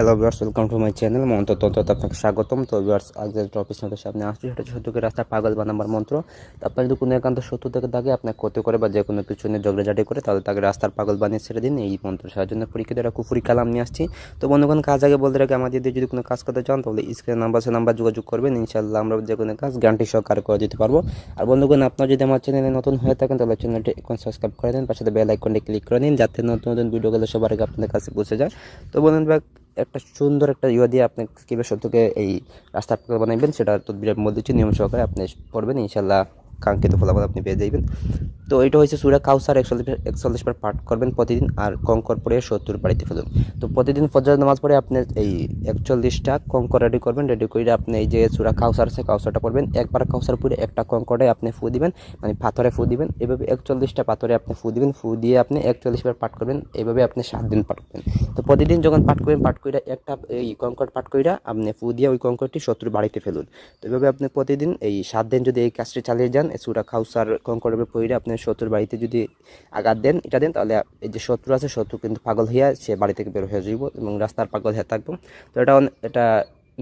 Hello viewers welcome to my channel মন্ত্র তন্ত্রতে আপনাকে স্বাগতম। তো ভিউয়ার্স আজ টপিক আমাদের সামনে আসছে, সেটা সত্যকে রাস্তার পাগল বানাবার মন্ত্র। আপনার যদি কোনো একান্ত শত্রু থেকে থাকে, আপনার ক্ষতি করে বা যে কোনো কিছু নিয়ে ঝগড়াঝাটি করে, তাহলে তাকে রাস্তার পাগল বানিয়ে ছেড়ে দিন। এই মন্ত্র সাহায্য জন্য পরীক্ষিত একটা কুফুরি কালাম নিয়ে আসছি। তো বন্ধুগণ, কাজ আগে বলতে রাখে আমাদের যদি কোনো কাজ করতে চান, তাহলে স্ক্রিন নাম্বার সে নাম্বার যোগাযোগ করবেন। ইনশাল্লাহ আমরা যে কোনো কাজ গ্যারান্টি সহকারে করে দিতে পারব। আর বন্ধুগণ, আপনার যদি আমার চ্যানেলে নতুন হয়ে থাকেন, তাহলে চ্যানেলটি এখন সাবস্ক্রাইব করে দিন। পাশে বেল আইকনটি ক্লিক করে নিন, যাতে নতুন নতুন ভিডিওগুলো সবার আগে আপনাদের কাছে পৌঁছে যায়। তো বন্ধুন একটা সুন্দর একটা ইয়ে দিয়ে আপনি কীভাবে সত্যকে এই রাস্তা পাকা বানাইবেন, সেটা তদবিরের মধ্যে নিয়ম সহকারে আপনি পড়বেন। ইনশাল্লাহ কাঙ্ক্ষিত ফলাফল আপনি পেয়ে যাইবেন। তো এটা হচ্ছে সুরা কাউসার, একচল্লিশ বার পাঠ করবেন প্রতিদিন আর কঙ্কর পরে সত্তর বাড়িতে ফেলুন তো প্রতিদিন ফজর নামাজ পড়ে আপনি এই একচল্লিশটা কঙ্কর রেডি করবেন রেডি করে আপনি এই যে সুরা কাউসার আছে, কাউসারটা পড়বেন। একবার কাউসার পরে একটা কঙ্করে আপনি ফু দিবেন মানে পাথরে ফু দিবেন। এভাবে একচল্লিশটা পাথরে আপনি ফু দিবেন, ফু দিয়ে আপনি একচল্লিশ বার পাঠ করবেন, এভাবে আপনি সাত দিন পাঠ করবেন। তো প্রতিদিন যখন পাঠ করবেন, পাঠ করে একটা এই কঙ্কর পাঠ কইরা আপনি ফু দিয়ে ওই কঙ্করটি শত্রুর বাড়িতে ফেলুন। তো এভাবে আপনি প্রতিদিন এই সাত দিন যদি এই কাজটি চালিয়ে যান সুরা খাউসার কঙ্করের পইরে আপনি শত্রুর বাড়িতে যদি আঘাত দেন, এটা দেন, তাহলে এই যে শত্রু আছে, শত্রু কিন্তু পাগল হইয়া সে বাড়ি থেকে বের হয়ে যাইব এবং রাস্তার পাগল হয়ে থাকব। তো এটা এটা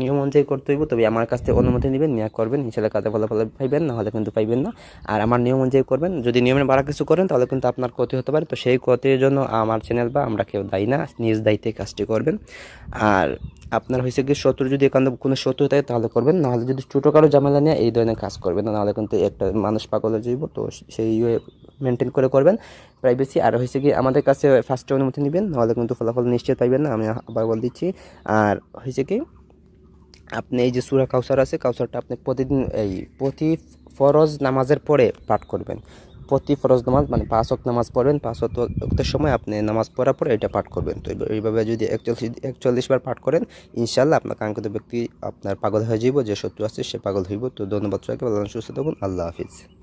নিয়ম অনুযায়ী করতে হইব, তবে আমার কাছ থেকে অনুমতি নেবেন নিয়ে করবেন ইনশাল্লাহ কাজে ভালো পাইবেন, না হলে কিন্তু পাইবেন না। আর আমার নিয়ম অনুযায়ী করবেন, যদি নিয়মের বাড়া কিছু করেন, তাহলে কিন্তু আপনার ক্ষতি হতে পারে। তো সেই ক্ষতির জন্য আমার চ্যানেল বা আমরা কেউ দায়ী না, নিজ দায়িত্বে কাজটি করবেন। আর আপনার হয়েছে কি শত্রু, যদি এখান কোনো শত্রু থাকে, তাহলে করবেন। নাহলে যদি ছোটো কারও ঝামেলা নিয়ে, এই ধরনের কাজ করবেন না, নাহলে কিন্তু একটা মানুষ পাগল যাইব। তো সেই মেনটেন করে করবেন প্রাইভেসি আর হয়েছে কি আমাদের কাছে ফার্স্টে অনুমতি নেবেন, নাহলে কিন্তু ফলাফল নিশ্চিত পাইবেন না, আমি আবার বল দিচ্ছি। আর হয়েছে কি আপনি এই যে সুরা কাউসার আছে কাউসারটা আপনি প্রতিদিন এই প্রতি ফরজ নামাজের পরে পাঠ করবেন। প্রতি ফরজ নামাজ মানে পাঁচ অক নামাজ পড়বেন, পাঁচ অক্তের সময় আপনি নামাজ পড়ার পরে এটা পাঠ করবেন। তো এইভাবে- যদি একচল্লিশ একচল্লিশ বার পাঠ করেন ইনশাল্লাহ আপনার কাঙ্ক্ষিত ব্যক্তি আপনার পাগল হয়ে যাইব, যে শত্রু আছে সে পাগল হইব। তো ধন্যবাদ সবাইকে, ভালো সুস্থ থাকুন, আল্লাহ হাফিজ।